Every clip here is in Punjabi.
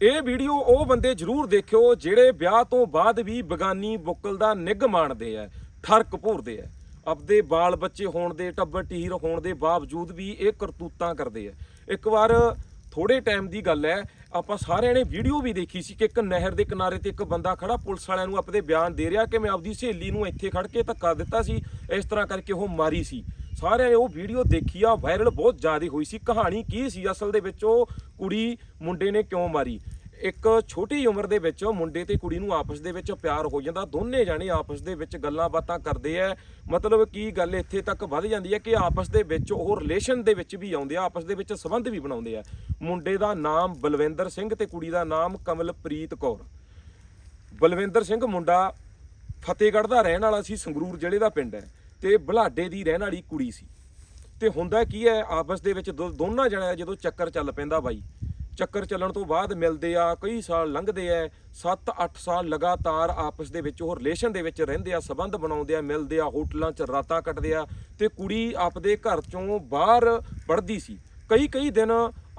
ਇਹ ਵੀਡੀਓ ਉਹ ਬੰਦੇ ਜ਼ਰੂਰ ਦੇਖਿਓ ਜਿਹੜੇ ਵਿਆਹ ਤੋਂ ਬਾਅਦ ਵੀ ਬਗਾਨੀ ਬੁੱਕਲ ਦਾ ਨਿੱਘ ਮਾਣਦੇ ਆ, ਠਰਕ ਭੋਰਦੇ ਆ। ਆਪਦੇ ਬਾਲ ਬੱਚੇ ਹੋਣ ਦੇ, ਟੱਬਰ ਟੀਰ ਹੋਣ ਦੇ ਬਾਵਜੂਦ ਵੀ ਇਹ ਕਰਤੂਤਾਂ ਕਰਦੇ ਆ। ਇੱਕ ਵਾਰ ਥੋੜੇ ਟਾਈਮ ਦੀ ਗੱਲ ਹੈ, ਆਪਾਂ ਸਾਰਿਆਂ ਨੇ ਵੀਡੀਓ ਵੀ ਦੇਖੀ ਸੀ ਕਿ ਇੱਕ ਨਹਿਰ ਦੇ ਕਿਨਾਰੇ ਤੇ ਇੱਕ ਬੰਦਾ ਖੜਾ ਪੁਲਿਸ ਵਾਲਿਆਂ ਨੂੰ ਆਪਣੇ ਬਿਆਨ ਦੇ ਰਿਹਾ ਕਿ ਮੈਂ ਆਪਦੀ ਸਹੇਲੀ ਨੂੰ ਇੱਥੇ ਖੜ ਕੇ ਧੱਕਾ ਦਿੱਤਾ ਸੀ, ਇਸ ਤਰ੍ਹਾਂ ਕਰਕੇ ਉਹ ਮਾਰੀ ਸੀ। ਸਾਰਿਆਂ ਨੇ ਉਹ ਵੀਡੀਓ ਦੇਖੀ ਆ ਵਾਇਰਲ ਬਹੁਤ ਜ਼ਿਆਦਾ ਹੋਈ ਸੀ। ਕਹਾਣੀ ਕੀ ਸੀ ਅਸਲ ਦੇ ਵਿੱਚ? ਉਹ ਕੁੜੀ ਮੁੰਡੇ ਨੇ ਕਿਉਂ ਮਾਰੀ? ਇੱਕ ਛੋਟੀ ਉਮਰ ਦੇ ਵਿੱਚ ਮੁੰਡੇ ਤੇ ਕੁੜੀ ਨੂੰ ਆਪਸ ਦੇ ਵਿੱਚ ਪਿਆਰ ਹੋ ਜਾਂਦਾ। ਦੋਨੇ ਜਾਣੇ ਆਪਸ ਦੇ ਵਿੱਚ ਗੱਲਾਂ ਬਾਤਾਂ ਕਰਦੇ ਆ। ਮਤਲਬ ਕੀ ਗੱਲ ਇੱਥੇ ਤੱਕ ਵੱਧ ਜਾਂਦੀ ਹੈ ਕਿ ਆਪਸ ਦੇ ਵਿੱਚ ਉਹ ਰਿਲੇਸ਼ਨ ਦੇ ਵਿੱਚ ਵੀ ਆਉਂਦੇ ਆ, ਆਪਸ ਦੇ ਵਿੱਚ ਸੰਬੰਧ ਵੀ ਬਣਾਉਂਦੇ ਆ। ਮੁੰਡੇ ਦਾ ਨਾਮ ਬਲਵਿੰਦਰ ਸਿੰਘ ਤੇ ਕੁੜੀ ਦਾ ਨਾਮ ਕਮਲਪ੍ਰੀਤ ਕੌਰ। ਬਲਵਿੰਦਰ ਸਿੰਘ ਮੁੰਡਾ ਫਤਿਹਗੜ੍ਹ ਦਾ ਰਹਿਣ ਵਾਲਾ ਸੀ, ਸੰਗਰੂਰ ਜ਼ਿਲ੍ਹੇ ਦਾ ਪਿੰਡ ਹੈ। ਤੇ ਬੁਲਾਡੇ ਦੀ ਰਹਿਣ ਵਾਲੀ ਕੁੜੀ ਸੀ। ਤੇ ਹੁੰਦਾ ਕੀ ਹੈ, ਆਪਸ ਦੇ ਵਿੱਚ ਦੋ- ਦੋਨਾਂ ਜਣਿਆਂ ਦਾ ਜਦੋਂ ਚੱਕਰ ਚੱਲ ਪੈਂਦਾ ਬਾਈ, ਚੱਕਰ ਚੱਲਣ ਤੋਂ ਬਾਅਦ ਮਿਲਦੇ ਆ, ਕਈ ਸਾਲ ਲੰਘਦੇ ਆ 7-8 ਸਾਲ ਲਗਾਤਾਰ ਆਪਸ ਦੇ ਵਿੱਚ ਉਹ ਰਿਲੇਸ਼ਨ ਦੇ ਵਿੱਚ ਰਹਿੰਦੇ ਆ, ਸਬੰਧ ਬਣਾਉਂਦੇ ਆ, ਮਿਲਦੇ ਆ, ਹੋਟਲਾਂ 'ਚ ਰਾਤਾਂ ਕੱਟਦੇ ਆ ਤੇ ਕੁੜੀ ਆਪਦੇ ਘਰ ਚੋਂ ਬਾਹਰ ਪੜਦੀ ਸੀ। ਕਈ ਕਈ ਦਿਨ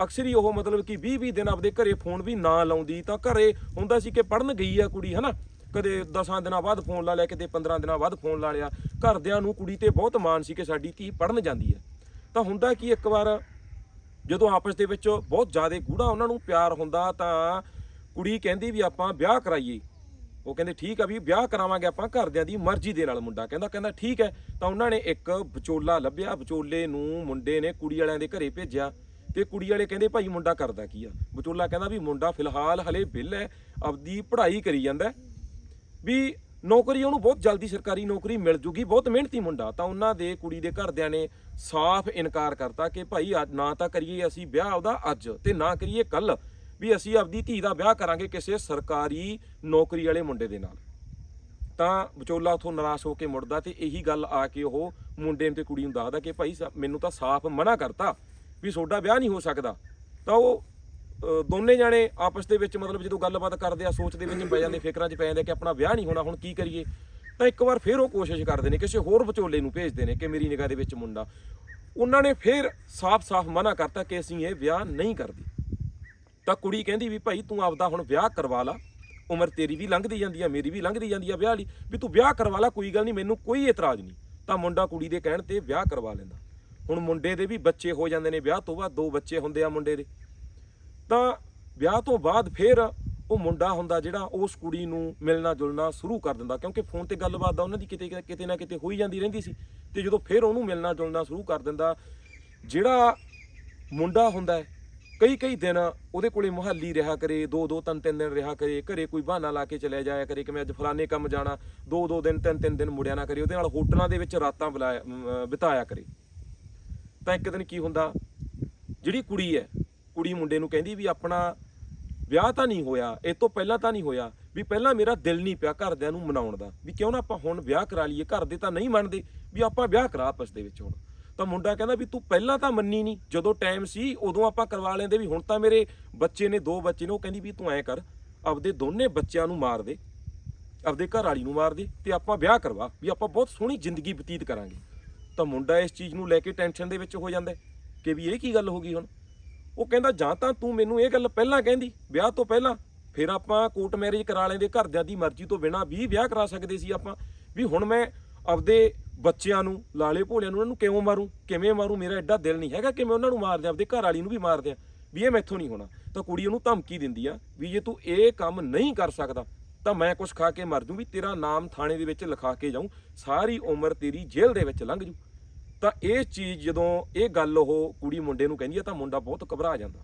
ਅਕਸਰ ਹੀ ਉਹ ਮਤਲਬ ਕਿ 20-20 ਦਿਨ ਆਪਦੇ ਘਰੇ ਫੋਨ ਵੀ ਨਾ ਲਾਉਂਦੀ ਤਾਂ ਘਰੇ ਹੁੰਦਾ ਸੀ ਕਿ ਪੜਨ ਗਈ ਆ ਕੁੜੀ, ਹਨਾ? ਕਦੇ 10 ਦਿਨਾਂ ਬਾਅਦ ਫੋਨ ਲਾ ਲਿਆ ਕਿਤੇ 15 ਦਿਨਾਂ ਬਾਅਦ ਫੋਨ ਲਾ ਲਿਆ। ਘਰਦਿਆਂ ਨੂੰ ਕੁੜੀ ਤੇ ਬਹੁਤ ਮਾਣ ਸੀ ਕਿ ਸਾਡੀ ਧੀ ਪੜਨ ਜਾਂਦੀ ਹੈ। ਤਾਂ ਹੁੰਦਾ ਕੀ ਇੱਕ ਵਾਰ ਜਦੋਂ ਆਪਸ ਦੇ ਵਿੱਚ ਬਹੁਤ ਜ਼ਿਆਦਾ ਗੂੜਾ ਉਹਨਾਂ ਨੂੰ ਪਿਆਰ ਹੁੰਦਾ ਤਾਂ ਕੁੜੀ ਕਹਿੰਦੀ ਵੀ ਆਪਾਂ ਵਿਆਹ ਕਰਾਈਏ। ਉਹ ਕਹਿੰਦੇ ਠੀਕ ਆ ਵੀ ਵਿਆਹ ਕਰਾਵਾਂਗੇ ਆਪਾਂ ਘਰਦਿਆਂ ਦੀ ਮਰਜ਼ੀ ਦੇ ਨਾਲ ਮੁੰਡਾ। ਕਹਿੰਦਾ ਕਹਿੰਦਾ ਠੀਕ ਹੈ। ਤਾਂ ਉਹਨਾਂ ਨੇ ਇੱਕ ਵਿਚੋਲਾ ਲੱਭਿਆ। ਵਿਚੋਲੇ ਨੂੰ ਮੁੰਡੇ ਨੇ ਕੁੜੀ ਵਾਲਿਆਂ ਦੇ ਘਰੇ ਭੇਜਿਆ ਤੇ ਕੁੜੀ ਵਾਲੇ ਕਹਿੰਦੇ, ਭਾਈ ਮੁੰਡਾ ਕਰਦਾ ਕੀ ਆ? ਵਿਚੋਲਾ ਕਹਿੰਦਾ ਵੀ ਮੁੰਡਾ ਫਿਲਹਾਲ ਹਲੇ ਬਿੱਲ ਹੈ, ਆਪਦੀ ਪੜ੍ਹਾਈ ਕਰੀ ਜਾਂਦਾ ਵੀ ਨੌਕਰੀ, ਉਹਨੂੰ ਬਹੁਤ ਜਲਦੀ ਸਰਕਾਰੀ ਨੌਕਰੀ ਮਿਲ ਜੂਗੀ, ਬਹੁਤ ਮਿਹਨਤੀ ਮੁੰਡਾ। ਤਾਂ ਉਹਨਾਂ ਦੇ ਕੁੜੀ ਦੇ ਘਰਦਿਆਂ ਨੇ ਸਾਫ਼ ਇਨਕਾਰ ਕਰਤਾ ਕਿ ਭਾਈ, ਅੱਜ ਨਾ ਤਾਂ ਕਰੀਏ ਅਸੀਂ ਵਿਆਹ ਉਹਦਾ ਅੱਜ ਤੇ ਨਾ ਕਰੀਏ ਕੱਲ, ਵੀ ਅਸੀਂ ਆਪਦੀ ਧੀ ਦਾ ਵਿਆਹ ਕਰਾਂਗੇ ਕਿਸੇ ਸਰਕਾਰੀ ਨੌਕਰੀ ਵਾਲੇ ਮੁੰਡੇ ਦੇ ਨਾਲ। ਤਾਂ ਵਿਚੋਲਾ ਉਥੋਂ ਨਿਰਾਸ਼ ਹੋ ਕੇ ਮੁੜਦਾ ਤੇ ਇਹੀ ਗੱਲ ਆ ਕੇ ਉਹ ਮੁੰਡੇ ਨੂੰ ਤੇ ਕੁੜੀ ਨੂੰ ਦੱਸਦਾ ਕਿ ਭਾਈ, ਸਾ- ਮੈਨੂੰ ਤਾਂ ਸਾਫ਼ ਮਨਾ ਕਰਤਾ ਵੀ ਤੁਹਾਡਾ ਵਿਆਹ ਨਹੀਂ ਹੋ ਸਕਦਾ। ਤਾਂ ਉਹ ਦੋਨੇ ਜਾਣੇ ਆਪਸ ਦੇ ਵਿੱਚ ਮਤਲਬ ਜਦੋਂ ਗੱਲਬਾਤ ਕਰਦੇ ਆ, ਸੋਚ ਦੇ ਵਿੱਚ ਪੈ ਜਾਂਦੇ, ਫਿਕਰਾਂ 'ਚ ਪੈ ਜਾਂਦੇ ਕਿ ਆਪਣਾ ਵਿਆਹ ਨਹੀਂ ਹੋਣਾ, ਹੁਣ ਕੀ ਕਰੀਏ? ਤਾਂ ਇੱਕ ਵਾਰ ਫੇਰ ਉਹ ਕੋਸ਼ਿਸ਼ ਕਰਦੇ ਨੇ, ਕਿਸੇ ਹੋਰ ਵਿਚੋਲੇ ਨੂੰ ਭੇਜਦੇ ਨੇ ਕਿ ਮੇਰੀ ਨਿਗਾਹ ਦੇ ਵਿੱਚ ਮੁੰਡਾ। ਉਹਨਾਂ ਨੇ ਫੇਰ ਸਾਫ਼-ਸਾਫ਼ ਮਨਾ ਕਰਤਾ ਕਿ ਅਸੀਂ ਇਹ ਵਿਆਹ ਨਹੀਂ ਕਰਦੇ। ਤਾਂ ਕੁੜੀ ਕਹਿੰਦੀ ਵੀ, ਭਾਈ ਤੂੰ ਆਪਦਾ ਹੁਣ ਵਿਆਹ ਕਰਵਾ ਲਾ। ਉਮਰ ਤੇਰੀ ਵੀ ਲੰਘਦੀ ਜਾਂਦੀ ਆ, ਮੇਰੀ ਵੀ ਲੰਘਦੀ ਜਾਂਦੀ ਆ ਵਿਆਹ ਲਈ। ਵੀ ਤੂੰ ਵਿਆਹ ਕਰਵਾ ਲਾ, ਕੋਈ ਗੱਲ ਨਹੀਂ, ਮੈਨੂੰ ਕੋਈ ਇਤਰਾਜ਼ ਨਹੀਂ। ਤਾਂ ਮੁੰਡਾ ਕੁੜੀ ਦੇ ਕਹਿਣ ਤੇ ਵਿਆਹ ਕਰਵਾ ਲੈਂਦਾ। ਹੁਣ ਮੁੰਡੇ ਦੇ ਵੀ ਬੱਚੇ ਹੋ ਜਾਂਦੇ ਨੇ ਵਿਆਹ ਤੋਂ ਬਾਅਦ, ਦੋ ਬੱਚੇ ਹੁੰਦੇ ਆ ਮੁੰਡੇ ਦੇ। ਤਾਂ ਵਿਆਹ ਤੋਂ ਬਾਅਦ ਫਿਰ ਉਹ ਮੁੰਡਾ ਹੁੰਦਾ ਜਿਹੜਾ ਉਸ ਕੁੜੀ ਨੂੰ ਮਿਲਣਾ ਜੁਲਣਾ ਸ਼ੁਰੂ ਕਰ ਦਿੰਦਾ, ਕਿਉਂਕਿ ਫੋਨ ਤੇ ਗੱਲਬਾਤ ਦਾ ਉਹਨਾਂ ਦੀ ਕਿਤੇ ਕਿਤੇ ਨਾ ਕਿਤੇ ਹੋਈ ਜਾਂਦੀ ਰਹਿੰਦੀ ਸੀ ਤੇ ਜਦੋਂ ਫਿਰ ਉਹਨੂੰ ਮਿਲਣਾ ਜੁਲਣਾ ਸ਼ੁਰੂ ਕਰ ਦਿੰਦਾ, ਜਿਹੜਾ ਮੁੰਡਾ ਹੁੰਦਾ ਹੈ, ਕਈ ਕਈ ਦਿਨ ਉਹਦੇ ਕੋਲੇ ਮੁਹੱਲੀ ਰਿਹਾ ਕਰੇ, ਦੋ ਦੋ ਤਿੰਨ ਤਿੰਨ ਦਿਨ ਰਿਹਾ ਕਰੇ, ਘਰੇ ਕੋਈ ਬਹਾਨਾ ਲਾ ਕੇ ਚਲੇ ਜਾਇਆ ਕਰੇ ਕਿ ਮੈਂ ਅੱਜ ਫਲਾਣੇ ਕੰਮ ਜਾਣਾ, ਦੋ ਦੋ ਦਿਨ ਤਿੰਨ ਤਿੰਨ ਦਿਨ ਮੁੜਿਆ ਨਾ ਕਰੇ, ਉਹਦੇ ਨਾਲ ਹੋਟਲਾਂ ਦੇ ਵਿੱਚ ਰਾਤਾਂ ਬੁਲਾਇਆ ਬਿਤਾਇਆ ਕਰੇ। ਤਾਂ ਇੱਕ ਦਿਨ ਕੀ ਹੁੰਦਾ, ਜਿਹੜੀ ਕੁੜੀ ਹੈ ਕੁੜੀ ਮੁੰਡੇ ਨੂੰ ਕਹਿੰਦੀ ਵੀ ਆਪਣਾ ਵਿਆਹ ਤਾਂ ਨਹੀਂ ਹੋਇਆ, ਇਹ ਤੋਂ ਪਹਿਲਾਂ ਤਾਂ ਨਹੀਂ ਹੋਇਆ, ਵੀ ਪਹਿਲਾਂ ਮੇਰਾ ਦਿਲ ਨਹੀਂ ਪਿਆ ਘਰਦਿਆਂ ਨੂੰ ਮਨਾਉਣ ਦਾ, ਵੀ ਕਿਉਂ ਨਾ ਆਪਾਂ ਹੁਣ ਵਿਆਹ ਕਰਾ ਲਈਏ, ਘਰ ਦੇ ਤਾਂ ਨਹੀਂ ਮੰਨਦੇ, ਵੀ ਆਪਾਂ ਵਿਆਹ ਕਰਾ ਆਪਸ ਦੇ ਵਿੱਚ ਹੁਣ। ਤਾਂ ਮੁੰਡਾ ਕਹਿੰਦਾ ਵੀ ਤੂੰ ਪਹਿਲਾਂ ਤਾਂ ਮੰਨੀ ਨਹੀਂ, ਜਦੋਂ ਟਾਈਮ ਸੀ, ਉਦੋਂ ਆਪਾਂ ਕਰਵਾ ਲੈਂਦੇ ਵੀ ਹੁਣ ਤਾਂ ਮੇਰੇ ਬੱਚੇ ਨੇ, ਦੋ ਬੱਚੇ ਨੇ, ਉਹ ਕਹਿੰਦੀ ਵੀ ਤੂੰ ਐਂ ਕਰ, ਆਪਦੇ ਦੋਨੇ ਬੱਚਿਆਂ ਨੂੰ ਮਾਰ ਦੇ, ਆਪਦੇ ਘਰ ਵਾਲੀ ਨੂੰ ਮਾਰ ਦੇ ਤੇ ਆਪਾਂ ਵਿਆਹ ਕਰਵਾ, ਵੀ ਆਪਾਂ ਬਹੁਤ ਸੋਹਣੀ ਜ਼ਿੰਦਗੀ ਬਤੀਤ ਕਰਾਂਗੇ। ਤਾਂ ਮੁੰਡਾ ਇਸ ਚੀਜ਼ ਨੂੰ ਲੈ ਕੇ ਟੈਨਸ਼ਨ ਦੇ ਵਿੱਚ ਹੋ ਜਾਂਦਾ ਕਿ ਵੀ ਇਹ ਕੀ ਗੱਲ ਹੋ ਗਈ ਹੁਣ? ਉਹ ਕਹਿੰਦਾ, ਜਾਂ ਤਾਂ ਤੂੰ ਮੈਨੂੰ ਇਹ ਗੱਲ ਪਹਿਲਾਂ ਕਹਿੰਦੀ, ਵਿਆਹ ਤੋਂ ਪਹਿਲਾਂ। ਫਿਰ ਆਪਾਂ ਕੋਰਟ ਮੈਰਿਜ ਕਰਾ ਲੈਂਦੇ, ਘਰਦਿਆਂ ਦੀ ਮਰਜ਼ੀ ਤੋਂ ਬਿਨਾ ਵੀ ਵਿਆਹ ਕਰਾ ਸਕਦੇ ਸੀ ਆਪਾਂ। ਵੀ ਹੁਣ ਮੈਂ ਆਪਦੇ ਬੱਚਿਆਂ ਨੂੰ, ਲਾਲੇ ਭੋਲਿਆਂ ਨੂੰ, ਉਹਨਾਂ ਨੂੰ ਕਿਉਂ ਮਾਰੂੰ? ਕਿਵੇਂ ਮਾਰੂੰ? ਮੇਰਾ ਐਡਾ ਦਿਲ ਨਹੀਂ ਹੈਗਾ ਕਿ ਮੈਂ ਉਹਨਾਂ ਨੂੰ ਮਾਰ ਦਿਆਂ, ਆਪਦੇ ਘਰ ਵਾਲੀ ਨੂੰ ਵੀ ਮਾਰ ਦਿਆਂ। ਵੀ ਇਹ ਮੈਥੋਂ ਨਹੀਂ ਹੋਣਾ। ਤਾਂ ਕੁੜੀ ਉਹਨੂੰ ਧਮਕੀ ਦਿੰਦੀ ਆ ਵੀ ਜੇ ਤੂੰ ਇਹ ਕੰਮ ਨਹੀਂ ਕਰ ਸਕਦਾ, ਤਾਂ ਮੈਂ ਕੁਛ ਖਾ ਕੇ ਮਰ ਜੂ, ਵੀ ਤੇਰਾ ਨਾਮ ਥਾਣੇ ਦੇ ਵਿੱਚ ਲਿਖਾ ਕੇ ਜਾਊਂ। ਸਾਰੀ ਉਮਰ ਤੇਰੀ ਜੇਲ੍ਹ ਦੇ ਵਿੱਚ ਲੰਘ ਜੂ। ਤਾਂ ਇਹ ਚੀਜ਼ ਜਦੋਂ ਇਹ ਗੱਲ ਉਹ ਕੁੜੀ ਮੁੰਡੇ ਨੂੰ ਕਹਿੰਦੀ ਆ ਤਾਂ ਮੁੰਡਾ ਬਹੁਤ ਘਬਰਾ ਜਾਂਦਾ।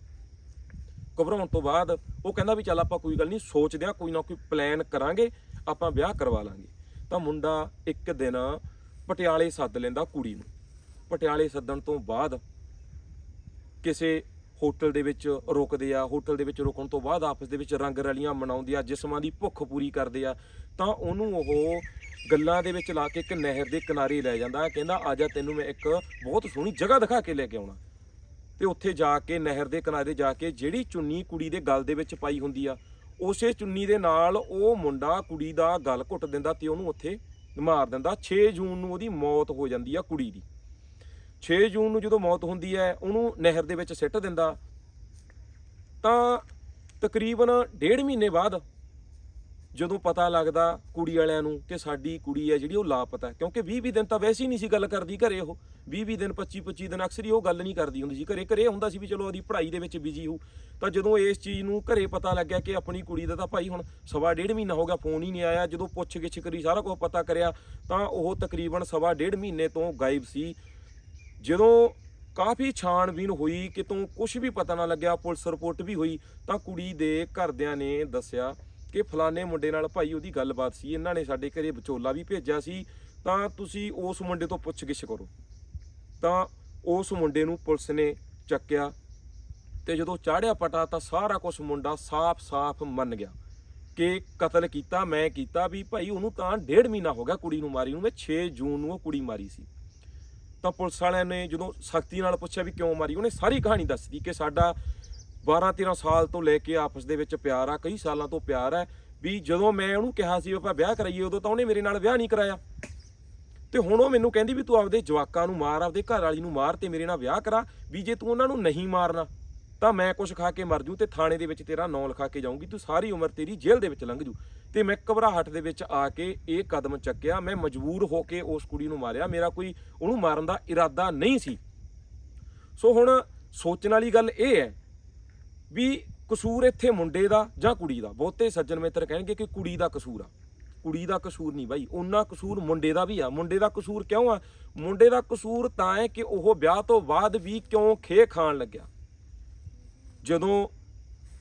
ਘਬਰਾਉਣ ਤੋਂ ਬਾਅਦ ਉਹ ਕਹਿੰਦਾ ਵੀ ਚੱਲ ਆਪਾਂ ਕੋਈ ਗੱਲ ਨਹੀਂ ਸੋਚਦੇ ਆ ਕੋਈ ਨਾ ਕੋਈ ਪਲਾਨ ਕਰਾਂਗੇ, ਆਪਾਂ ਵਿਆਹ ਕਰਵਾ ਲਾਂਗੇ। ਤਾਂ ਮੁੰਡਾ ਇੱਕ ਦਿਨ ਪਟਿਆਲੇ ਸੱਦ ਲੈਂਦਾ ਕੁੜੀ ਨੂੰ। ਪਟਿਆਲੇ ਸੱਦਣ ਤੋਂ ਬਾਅਦ ਕਿਸੇ ਹੋਟਲ ਦੇ ਵਿੱਚ ਰੁਕਦੇ ਆ, ਹੋਟਲ ਦੇ ਵਿੱਚ ਰੁਕਣ ਤੋਂ ਬਾਅਦ ਆਪਸ ਦੇ ਵਿੱਚ ਰੰਗ ਰਲੀਆਂ ਮਨਾਉਂਦੇ ਆ, ਜਿਸਮਾਂ ਦੀ ਭੁੱਖ ਪੂਰੀ ਕਰਦੇ ਆ, ਤਾਂ ਉਹਨੂੰ ਉਹ ਗੱਲਾਂ ਦੇ ਵਿੱਚ ਲਾ ਕੇ ਇੱਕ ਨਹਿਰ ਦੇ ਕਿਨਾਰੇ ਲੈ ਜਾਂਦਾ। ਕਹਿੰਦਾ, ਆ ਜਾ ਤੈਨੂੰ ਮੈਂ ਇੱਕ ਬਹੁਤ ਸੋਹਣੀ ਜਗ੍ਹਾ ਦਿਖਾ ਕੇ ਲੈ ਕੇ ਆਉਣਾ। ਤੇ ਉੱਥੇ ਜਾ ਕੇ, ਨਹਿਰ ਦੇ ਕਿਨਾਰੇ ਜਾ ਕੇ ਜਿਹੜੀ ਚੁੰਨੀ ਕੁੜੀ ਦੇ ਗਲ ਦੇ ਵਿੱਚ ਪਾਈ ਹੁੰਦੀ ਆ, ਉਸੇ ਚੁੰਨੀ ਦੇ ਨਾਲ ਉਹ ਮੁੰਡਾ ਕੁੜੀ ਦਾ ਗਲ ਘੁੱਟ ਦਿੰਦਾ ਤੇ ਉਹਨੂੰ ਉੱਥੇ ਮਾਰ ਦਿੰਦਾ। 6 ਜੂਨ ਨੂੰ ਉਹਦੀ ਮੌਤ ਹੋ ਜਾਂਦੀ ਆ ਕੁੜੀ ਦੀ। 6 ਜੂਨ ਨੂੰ ਜਦੋਂ ਮੌਤ ਹੁੰਦੀ ਹੈ, ਉਹਨੂੰ ਨਹਿਰ ਦੇ ਵਿੱਚ ਸਿੱਟ ਦਿੰਦਾ। ਤਾਂ ਤਕਰੀਬਨ ਡੇਢ ਮਹੀਨੇ ਬਾਅਦ ਜਦੋਂ ਪਤਾ ਲੱਗਦਾ ਕੁੜੀ ਵਾਲਿਆਂ ਨੂੰ ਕਿ ਸਾਡੀ ਕੁੜੀ ਹੈ ਜਿਹੜੀ ਉਹ ਲਾਪਤਾ ਕਿਉਂਕਿ 20 20 ਦਿਨ ਤਾਂ ਵੈਸੇ ਹੀ ਨਹੀਂ ਸੀ ਗੱਲ ਕਰਦੀ ਘਰੇ ਉਹ। 20 20 ਦਿਨ 25 25 ਦਿਨ ਅਕਸਰ ਹੀ ਉਹ ਗੱਲ ਨਹੀਂ ਕਰਦੀ ਹੁੰਦੀ ਸੀ। ਘਰੇ ਘਰੇ ਹੁੰਦਾ ਸੀ ਵੀ ਚਲੋ ਉਹਦੀ ਪੜ੍ਹਾਈ ਦੇ ਵਿੱਚ ਬਿਜ਼ੀ ਹੋ ਤਾਂ ਜਦੋਂ ਇਸ ਚੀਜ਼ ਨੂੰ ਘਰੇ ਪਤਾ ਲੱਗਿਆ ਕਿ ਆਪਣੀ ਕੁੜੀ ਦਾ ਤਾਂ ਭਾਈ ਹੁਣ ਸਵਾ ਡੇਢ ਮਹੀਨਾ ਹੋ ਗਿਆ, ਫੋਨ ਹੀ ਨਹੀਂ ਆਇਆ। ਜਦੋਂ ਪੁੱਛ ਗਿੱਛ ਕਰੀ, ਸਾਰਾ ਕੁਝ ਪਤਾ ਕਰਿਆ, ਤਾਂ ਉਹ ਤਕਰੀਬਨ ਸਵਾ ਡੇਢ ਮਹੀਨੇ ਤੋਂ ਗਾਇਬ ਸੀ। ਜਦੋਂ ਕਾਫੀ ਛਾਣਬੀਨ ਹੋਈ, ਕਿਤੋਂ ਕੁਝ ਵੀ ਪਤਾ ਨਾ ਲੱਗਿਆ, ਪੁਲਿਸ ਰਿਪੋਰਟ ਵੀ ਹੋਈ, ਤਾਂ ਕੁੜੀ ਦੇ ਘਰਦਿਆਂ ਨੇ ਦੱਸਿਆ ਕਿ ਫਲਾਣੇ ਮੁੰਡੇ ਨਾਲ ਭਾਈ ਉਹਦੀ ਗੱਲਬਾਤ ਸੀ, ਇਹਨਾਂ ਨੇ ਸਾਡੇ ਘਰੇ ਵਿਚੋਲਾ ਵੀ ਭੇਜਿਆ ਸੀ, ਤਾਂ ਤੁਸੀਂ ਉਸ ਮੁੰਡੇ ਤੋਂ ਪੁੱਛਗਿੱਛ ਕਰੋ। ਤਾਂ ਉਸ ਮੁੰਡੇ ਨੂੰ ਪੁਲਿਸ ਨੇ ਚੱਕਿਆ ਤੇ ਜਦੋਂ ਚਾੜਿਆ ਪਟਾ ਤਾਂ ਸਾਰਾ ਕੁਝ ਮੁੰਡਾ ਸਾਫ਼-ਸਾਫ਼ ਮੰਨ ਗਿਆ ਕਿ ਕਤਲ ਕੀਤਾ, ਮੈਂ ਕੀਤਾ ਵੀ ਭਾਈ ਉਹਨੂੰ ਤਾਂ ਡੇਢ ਮਹੀਨਾ ਹੋ ਗਿਆ ਕੁੜੀ ਨੂੰ ਮਾਰੀ ਨੂੰ, ਮੈਂ 6 ਜੂਨ ਨੂੰ ਉਹ ਕੁੜੀ ਮਾਰੀ ਸੀ। ਤਾਂ ਪੁਲਿਸ ਵਾਲਿਆਂ ਨੇ ਜਦੋਂ ਸਖਤੀ ਨਾਲ ਪੁੱਛਿਆ ਵੀ ਕਿਉਂ ਮਾਰੀ, ਉਹਨੇ ਸਾਰੀ ਕਹਾਣੀ ਦੱਸਦੀ ਕਿ ਸਾਡਾ 12 13 ਸਾਲ ਤੋਂ ਲੈ ਕੇ ਆਪਸ ਦੇ ਵਿੱਚ ਪਿਆਰ ਆ, ਕਈ ਸਾਲਾਂ ਤੋਂ ਪਿਆਰ ਹੈ ਵੀ ਜਦੋਂ ਮੈਂ ਉਹਨੂੰ ਕਿਹਾ ਸੀ ਵੀ ਆਪਾਂ ਵਿਆਹ ਕਰਾਈਏ, ਉਦੋਂ ਤਾਂ ਉਹਨੇ ਮੇਰੇ ਨਾਲ ਵਿਆਹ ਨਹੀਂ ਕਰਾਇਆ। ਤੇ ਹੁਣ ਉਹ ਮੈਨੂੰ ਕਹਿੰਦੀ ਵੀ ਤੂੰ ਆਪਦੇ ਜਵਾਕਾਂ ਨੂੰ ਮਾਰ, ਆਪਦੇ ਘਰ ਵਾਲੀ ਨੂੰ ਮਾਰ ਤੇ ਮੇਰੇ ਨਾਲ ਵਿਆਹ ਕਰਾ, ਵੀ ਜੇ ਤੂੰ ਉਹਨਾਂ ਨੂੰ ਨਹੀਂ ਮਾਰਨਾ, ਤਾਂ ਮੈਂ ਕੁਝ ਖਾ ਕੇ ਮਰ ਜੂ ਤੇ ਥਾਣੇ ਦੇ ਵਿੱਚ ਤੇਰਾ ਨਾਂ ਲਿਖਾ ਕੇ ਜਾਊਂਗੀ, ਤੂੰ ਸਾਰੀ ਉਮਰ ਤੇਰੀ ਜੇਲ੍ਹ ਦੇ ਵਿੱਚ ਲੰਘ ਜੂ। ਤੇ ਮੈਂ ਘਬਰਾਹਟ ਦੇ ਵਿੱਚ ਆ ਕੇ ਇਹ ਕਦਮ ਚੱਕਿਆ, ਮੈਂ ਮਜਬੂਰ ਹੋ ਕੇ ਉਸ ਕੁੜੀ ਨੂੰ ਮਾਰਿਆ, ਮੇਰਾ ਕੋਈ ਉਹਨੂੰ ਮਾਰਨ ਦਾ ਇਰਾਦਾ ਨਹੀਂ ਸੀ। ਸੋ ਹੁਣ ਸੋਚਣ ਵਾਲੀ ਗੱਲ ਇਹ ਹੈ ਵੀ ਕਸੂਰ ਇੱਥੇ ਮੁੰਡੇ ਦਾ ਜਾਂ ਕੁੜੀ ਦਾ। ਬਹੁਤੇ ਸੱਜਣ ਮਿੱਤਰ ਕਹਿਣਗੇ ਕਿ ਕੁੜੀ ਦਾ ਕਸੂਰ ਆ। ਕੁੜੀ ਦਾ ਕਸੂਰ ਨਹੀਂ ਬਾਈ, ਉਹਨਾਂ ਕਸੂਰ ਮੁੰਡੇ ਦਾ ਵੀ ਆ। ਮੁੰਡੇ ਦਾ ਕਸੂਰ ਕਿਉਂ ਆ? ਮੁੰਡੇ ਦਾ ਕਸੂਰ ਤਾਂ ਹੈ ਕਿ ਉਹ ਵਿਆਹ ਤੋਂ ਬਾਅਦ ਵੀ ਕਿਉਂ ਖੇ ਖਾਣ ਲੱਗਿਆ। ਜਦੋਂ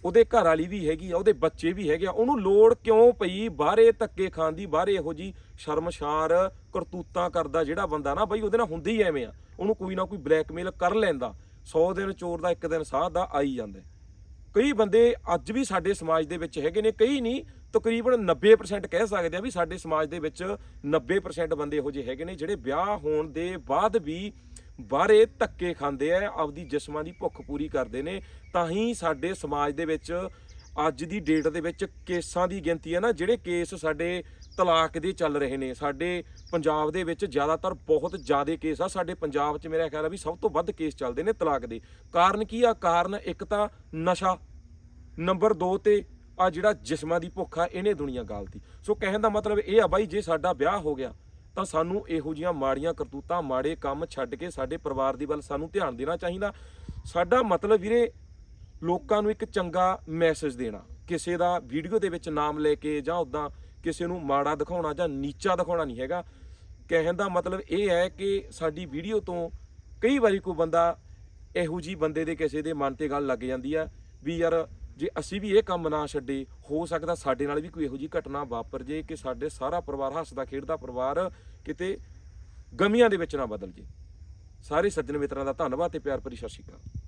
ਉਹਦੇ ਘਰ ਵਾਲੀ ਵੀ ਹੈਗੀ ਆ, ਉਹਦੇ ਬੱਚੇ ਵੀ ਹੈਗੇ ਆ, ਉਹਨੂੰ ਲੋੜ ਕਿਉਂ ਪਈ ਬਾਹਰੇ ਧੱਕੇ ਖਾਣ ਦੀ, ਬਾਹਰੇ ਇਹੋ ਜੀ ਸ਼ਰਮਸ਼ਾਰ ਕਰਤੂਤਾਂ ਕਰਦਾ ਜਿਹੜਾ ਬੰਦਾ ਨਾ ਬਈ, ਉਹਦੇ ਨਾਲ ਹੁੰਦੀ ਹੀ ਐਵੇਂ ਆ। ਉਹਨੂੰ ਕੋਈ ਨਾ ਕੋਈ ਬਲੈਕਮੇਲ ਕਰ ਲੈਂਦਾ। 100 ਦਿਨ ਚੋਰ ਦਾ, ਇੱਕ ਦਿਨ ਸਾਧ ਦਾ, ਆਈ ਜਾਂਦਾ। ਕਈ ਬੰਦੇ ਅੱਜ ਵੀ ਸਾਡੇ ਸਮਾਜ ਦੇ ਵਿੱਚ ਹੈਗੇ ਨੇ, ਕਈ ਨਹੀਂ, ਤਕਰੀਬਨ 90% ਕਹਿ ਸਕਦੇ ਆ ਵੀ ਸਾਡੇ ਸਮਾਜ ਦੇ ਵਿੱਚ 90% ਬੰਦੇ ਇਹੋ ਜਿਹੇ ਹੈਗੇ ਨੇ ਜਿਹੜੇ ਵਿਆਹ ਹੋਣ ਦੇ ਬਾਅਦ ਵੀ ਬਾਹਰੇ ਧੱਕੇ ਖਾਂਦੇ ਆ, ਆਪਦੀ ਜਿਸਮਾਂ ਦੀ ਭੁੱਖ ਪੂਰੀ ਕਰਦੇ ਨੇ। ਤਾਂ ਹੀ ਸਾਡੇ ਸਮਾਜ ਦੇ ਵਿੱਚ ਅੱਜ ਦੀ ਡੇਟ ਦੇ ਵਿੱਚ ਕੇਸਾਂ ਦੀ ਗਿਣਤੀ ਹੈ ਨਾ, ਜਿਹੜੇ ਕੇਸ ਸਾਡੇ ਤਲਾਕ ਦੇ ਚੱਲ ਰਹੇ ਨੇ। ਸਾਡੇ ਪੰਜਾਬ ਦੇ ਵਿੱਚ ਜ਼ਿਆਦਾਤਰ ਬਹੁਤ ਜ਼ਿਆਦਾ ਕੇਸ ਆ। ਸਾਡੇ ਪੰਜਾਬ 'ਚ ਮੇਰਾ ਖਿਆਲ ਆ ਵੀ ਸਭ ਤੋਂ ਵੱਧ ਕੇਸ ਚੱਲਦੇ ਨੇ ਤਲਾਕ ਦੇ। ਕਾਰਨ ਕੀ ਆ? ਕਾਰਨ ਇੱਕ ਤਾਂ ਨਸ਼ਾ, ਨੰਬਰ 2 ਤੇ ਆ ਜਿਹੜਾ ਜਿਸਮਾਂ ਦੀ ਭੁੱਖ ਆ, ਇਹਨੇ ਦੁਨੀਆ ਗਾਲਤੀ ਸੋ ਕਹਿਣ ਦਾ ਮਤਲਬ ਇਹ ਆ ਬਾਈ, ਜੇ ਸਾਡਾ ਵਿਆਹ ਹੋ ਗਿਆ, ਤਾਂ ਸਾਨੂੰ ਇਹੋ ਜੀਆਂ ਮਾੜੀਆਂ ਕਰਤੂਤਾਂ, ਮਾੜੇ ਕੰਮ ਛੱਡ ਕੇ ਸਾਡੇ ਪਰਿਵਾਰ ਦੀ ਵੱਲ ਸਾਨੂੰ ਧਿਆਨ ਦੇਣਾ ਚਾਹੀਦਾ। ਸਾਡਾ ਮਤਲਬ ਵੀਰੇ, ਲੋਕਾਂ ਨੂੰ ਇੱਕ ਚੰਗਾ ਮੈਸੇਜ ਦੇਣਾ। ਕਿਸੇ ਦਾ ਵੀਡੀਓ ਦੇ ਵਿੱਚ ਨਾਮ ਲੈ ਕੇ ਜਾਂ ਉਦਾਂ ਕਿਸੇ ਨੂੰ ਮਾੜਾ ਦਿਖਾਉਣਾ ਜਾਂ ਨੀਚਾ ਦਿਖਾਉਣਾ ਨਹੀਂ ਹੈਗਾ। ਕਹਿਣ ਦਾ ਮਤਲਬ ਇਹ ਹੈ ਕਿ ਸਾਡੀ ਵੀਡੀਓ ਤੋਂ ਕਈ ਵਾਰੀ ਕੋਈ ਬੰਦਾ ਇਹੋ ਜੀ ਬੰਦੇ ਦੇ ਕਿਸੇ ਦੇ ਮਨ ਤੇ ਗੱਲ ਲੱਗ ਜਾਂਦੀ ਆ ਵੀ ਯਾਰ ਜੇ ਅਸੀਂ ਵੀ ਇਹ ਕੰਮ ਨਾ ਛੱਡੇ, ਹੋ ਸਕਦਾ ਸਾਡੇ ਨਾਲ ਵੀ ਕੋਈ ਇਹੋ ਜੀ ਘਟਨਾ ਵਾਪਰ ਜੇ ਕਿ ਸਾਡੇ ਸਾਰਾ ਪਰਿਵਾਰ ਹੱਸਦਾ ਖੇਡਦਾ ਪਰਿਵਾਰ ਕਿਤੇ ਗਮੀਆਂ ਦੇ ਵਿੱਚ ਨਾ ਬਦਲ ਜੇ। ਸਾਰੇ ਸੱਜਣ ਮਿੱਤਰਾਂ ਦਾ ਧੰਨਵਾਦ ਤੇ ਪਿਆਰ ਭਰੀ ਸਤਿ ਸ਼੍ਰੀ ਅਕਾਲ।